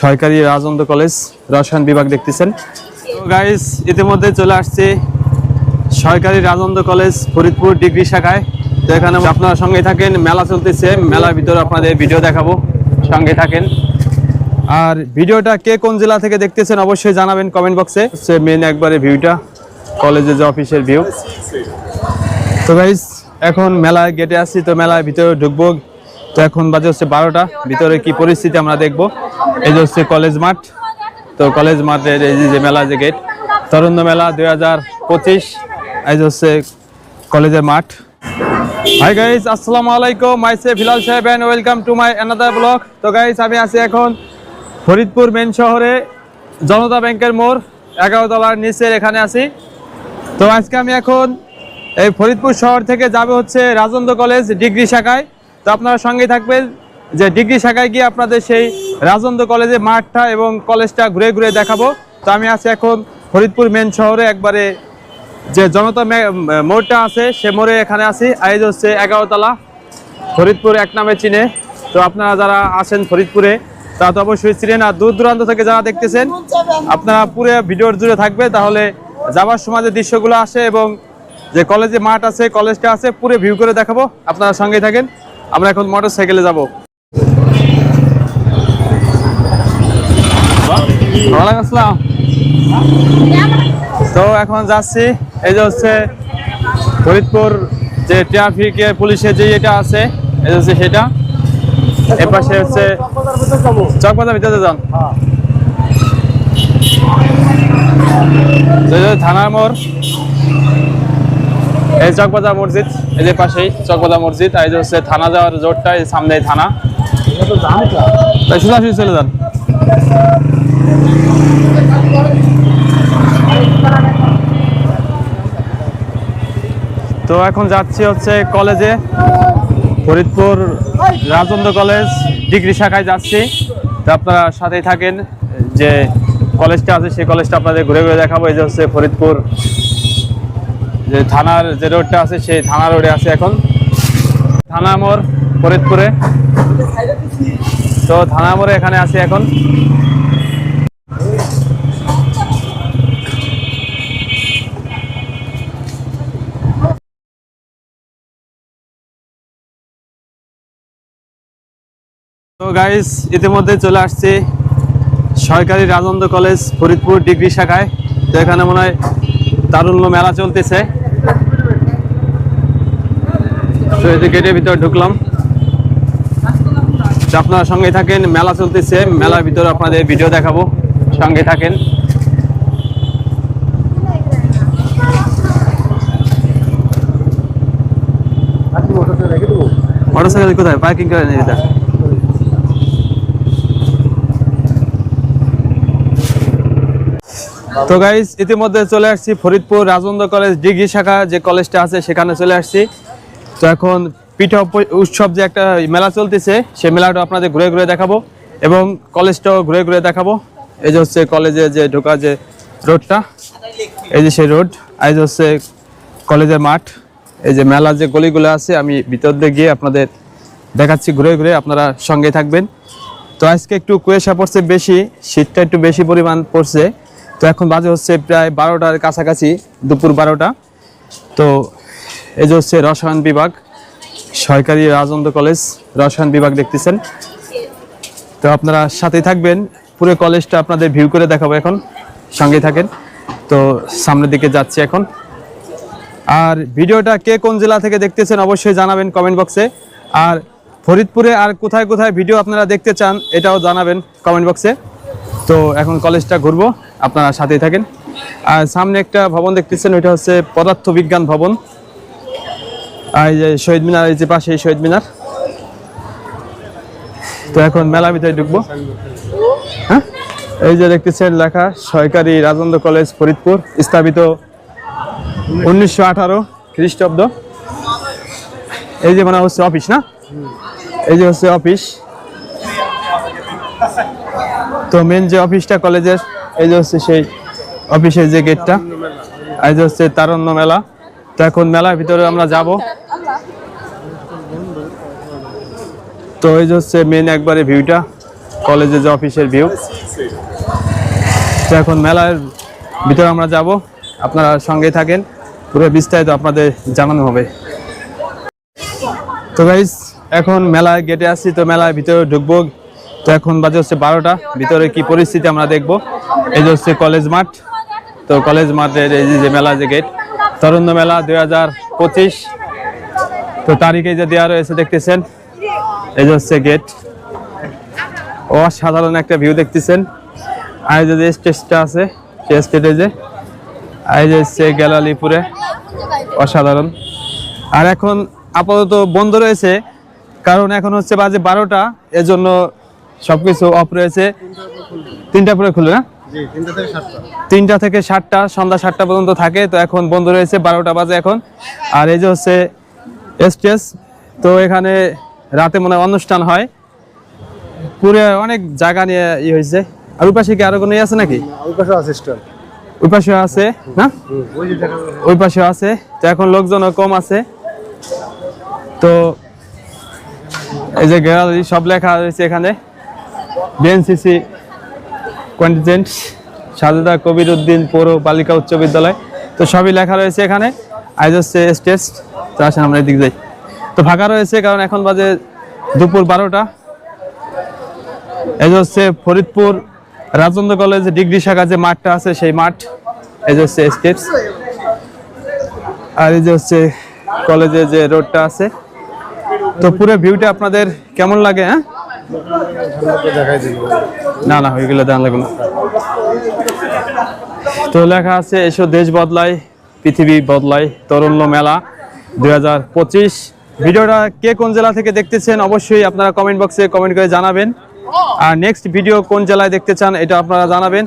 সরকারি রাজন্দ কলেজ, রসায়ন বিভাগ দেখতেছেন। তো গাইস ইতিমধ্যে চলে আসছে সরকারি রাজন্দ কলেজ, ফরিদপুর ডিগ্রি শাখায়। তো এখানে আপনারা সঙ্গে থাকেন, মেলা চলতেছে, মেলার ভিতরে আপনাদের ভিডিও দেখাবো, সঙ্গে থাকেন। আর ভিডিওটা কে কোন জেলা থেকে দেখতেছেন অবশ্যই জানাবেন কমেন্ট বক্সে সে মেন একবারে ভিউটা কলেজের যে অফিসের ভিউ তো গাইস এখন মেলায় গেটে আসছি তো মেলার ভিতরে ঢুকবো। তো এখন বাজে হচ্ছে বারোটা। ভিতরে কি পরিস্থিতি আমরা দেখব। এই যে হচ্ছে কলেজ মাঠ। তো কলেজ মাঠের এই যে- মেলা যে গেট তরুণ মেলা দুই হাজার পঁচিশ। এই যে হচ্ছে কলেজের মাঠ। হাই গাইজ আসসালামু আলাইকুম। মাই সে ফিলাল সাহেব and welcome to my another blog তো গাইস আমি আছি এখন ফরিদপুর মেন শহরে, জনতা ব্যাংকের মোড় এগারো তলার নিচের এখানে আছি। তো আজকে আমি এখন এই ফরিদপুর শহর থেকে যাবে হচ্ছে রাজেন্দ্র কলেজ ডিগ্রি শাখায়। তো আপনারা সঙ্গে থাকবেন যে ডিগ্রি শাখায় গিয়ে আপনাদের সেই রাজেন্দ্র কলেজের মাঠটা এবং কলেজটা ঘুরে ঘুরে দেখাবো। তো আমি আছি এখন ফরিদপুর মেন শহরে একবারে যে জনতা মোড়টা আছে, সে মোড়ে এখানে আছি। আইজ হচ্ছে এগারোতলা, ফরিদপুর এক নামে চিনে। তো আপনারা যারা আছেন ফরিদপুরে তা তো অবশ্যই চিনেন। আর দূর দূরান্ত থেকে যারা দেখতেছেন, আপনারা পুরো ভিডিওর জুড়ে থাকবে। তাহলে যাবার সময় যে দৃশ্যগুলো আসে এবং যে কলেজে মাঠ আছে, কলেজটা আছে, পুরো ভিউ করে দেখাবো। আপনারা সঙ্গেই থাকেন। আমরা এখন মোটর সাইকেলে যাব। ওয়ালাইকুম আসসালাম। তো এখন যাচ্ছি, এই যে হচ্ছে ফরিদপুর যে ট্রাফিকের পুলিশের যে এটা আছে, এই হচ্ছে সেটা। এ পাশে হচ্ছে চকবাজার ভিতরে যান। থানার মোড়। এই চকবাজার মসজিদ, এই যে পাশেই চকবাজার মসজিদ, আর এই যে হচ্ছে থানা যাওয়ার রোডটা এই সামনে থানা। সোজাসুজি চলে যান। তো এখন যাচ্ছি হচ্ছে কলেজে, ফরিদপুর রাজেন্দ্র কলেজ, ডিগ্রি শাখায় যাচ্ছি। তো আপনারা সাথেই থাকেন, যে কলেজটা আছে, সেই কলেজটা আপনাদের ঘুরে ঘুরে দেখাবো। এই যে হচ্ছে ফরিদপুর যে থানার যে রোডটা আছে, সেই থানা রোডে আছে এখন। থানা মোড় ফরিদপুরে। তো থানা মোড়ে এখানে আছি এখন। তো গাইস ইতিমধ্যে চলে আসছে সরকারি রাজেন্দ্র কলেজ ফরিদপুর ডিগ্রি শাখায়। তো এখানে মনে হয় তারুণ্য মেলা চলতেছে। গেটের ভিতরে ঢুকলাম। আপনারা সঙ্গে থাকেন, মেলা চলতেছে, মেলার ভিতরে আপনাদের ভিডিও দেখাবো। সঙ্গে থাকেন। মোটরসাইকেল কোথায়? পার্কিং করে নিয়ে তো গাইস ইতিমধ্যে চলে আসছি ফরিদপুর রাজেন্দ্র কলেজ ডিগ্রি শাখা যে কলেজটা আছে, সেখানে চলে আসছি। তো এখন পিঠা উৎসব যে একটা মেলা চলতেছে, সেই মেলাটা আপনাদের ঘুরে ঘুরে দেখাবো এবং কলেজটাও ঘুরে ঘুরে দেখাবো। এই যে হচ্ছে কলেজে যে ঢোকা যে রোডটা, এই যে সেই রোড এই যে হচ্ছে কলেজের মাঠ, এই যে মেলার যে গলিগুলো আছে, আমি ভিতর দিয়ে গিয়ে আপনাদের দেখাচ্ছি ঘুরে ঘুরে, আপনারা সঙ্গে থাকবেন। তো আজকে একটু কুয়াশা পড়ছে বেশি, শীতটা একটু বেশি পরিমাণ পড়ছে। তো এখন বাজে হচ্ছে প্রায় বারোটার কাছাকাছি, দুপুর বারোটা। তো এই যে হচ্ছে রসায়ন বিভাগ, সরকারি রাজেন্দ্র কলেজ, রসায়ন বিভাগ দেখতেছেন। তো আপনারা সাথেই থাকবেন, পুরো কলেজটা আপনাদের ভিউ করে দেখাবো এখন, সঙ্গেই থাকেন। তো সামনের দিকে যাচ্ছি এখন। আর ভিডিওটা কে কোন জেলা থেকে দেখতেছেন অবশ্যই জানাবেন কমেন্ট বক্সে। আর ফরিদপুরে আর কোথায় কোথায় ভিডিও আপনারা দেখতে চান এটাও জানাবেন কমেন্ট বক্সে। তো এখন কলেজটা ঘুরবো, আপনারা সাথেই থাকেন। আর সামনে একটা ভবন দেখতেছেন, ওইটা হচ্ছে পদার্থ বিজ্ঞান ভবন। আর যে শহীদ মিনার, এই যে পাশে শহীদ মিনার। তো এখন মেলা ভিতরে ঢুকবো। হ্যাঁ? এই যে দেখতেছেন লেখা সরকারি রাজেন্দ্র কলেজ, ফরিদপুর, স্থাপিত উনিশশো আঠারো খ্রিস্টাব্দ। এই যে মানে হচ্ছে অফিস, না? এই যে হচ্ছে অফিস। তো মেন যে অফিসটা কলেজের, এই যে হচ্ছে সেই অফিসের যে গেটটা, এই যে হচ্ছে তারণ্য মেলা। তো এখন মেলার ভিতরে আমরা যাব। তো এই যে হচ্ছে মেন একবারে ভিউটা কলেজের যে অফিসের ভিউ তো এখন মেলার ভিতরে আমরা যাব, আপনারা সঙ্গে থাকেন, পুরো বিস্তারিত আপনাদের জানানো হবে। তো গাইস এখন মেলায় গেটে আসছি, তো মেলার ভিতরে ঢুকবো। তো এখন বাজে হচ্ছে বারোটা, ভিতরে কি পরিস্থিতি আমরা দেখব। এই যে হচ্ছে কলেজ মাঠ, তো কলেজ মাঠের এই যে- যে মেলা যে গেট তরুণ মেলা দুই হাজার পঁচিশ। তো তারিখে যে দেওয়া রয়েছে, দেখতেছেন। এই যে হচ্ছে গেট অসাধারণ একটা ভিউ দেখতেছেন। আর যে স্টেজটা আছে সেই স্টেজে যে আর যে হচ্ছে গ্যালালিপুরে অসাধারণ। আর এখন আপাতত বন্ধ রয়েছে কারণ এখন হচ্ছে বাজে বারোটা এজন্য সবকিছু অফ রয়েছে। তিনটা পরে খুলে না? জি তিনটা থেকে সাতটা। তিনটা থেকে সাতটা সন্ধ্যা সাতটা পর্যন্ত থাকে তো এখন বন্ধ রয়েছে বারোটা বাজে এখন। আর এই যে হচ্ছে স্টেজ তো এখানে রাতে মনে হয় অনুষ্ঠান হয়। পুরে অনেক জায়গা নিয়ে ই হয়েছে। আর ওই পাশে কি আরও কোনো আছে নাকি? ওই পাশে আছে স্টল। ওই পাশে আছে না? ওই পাশে আছে। তো এখন লোকজনও কম আছে। তো এই যে গ্যালারি সব লেখা রয়েছে এখানে। বিএনসিসি কন্টিজেন্ট সাজেদা কবির উদ্দিন পৌর বালিকা উচ্চ বিদ্যালয়। তো সবই লেখা রয়েছে এখানে। আজ হচ্ছে স্টেজ তো আসেন আমরা এদিক যাই। তো ফাঁকা রয়েছে, কারণ এখন বাজে দুপুর বারোটা। এই হচ্ছে ফরিদপুর রাজেন্দ্র কলেজ ডিগ্রি শাখা যে মাঠটা আছে, সেই মাঠ, এই যে হচ্ছে স্টেজ আর এই যে হচ্ছে কলেজে যে রোডটা আছে। তো পুরো ভিউটা আপনাদের কেমন লাগে হ্যাঁ? না না, ওইগুলো গেলে দেওয়া লাগবে না। তো লেখা আছে, এসো দেশ বদলায়, পৃথিবী বদলায়, তরুণ্য মেলা দুই হাজার পঁচিশ। ভিডিওটা কে কোন জেলা থেকে দেখতেছেন অবশ্যই আপনারা কমেন্ট বক্সে কমেন্ট করে জানাবেন। আর নেক্সট ভিডিও কোন জেলায় দেখতে চান এটা আপনারা জানাবেন।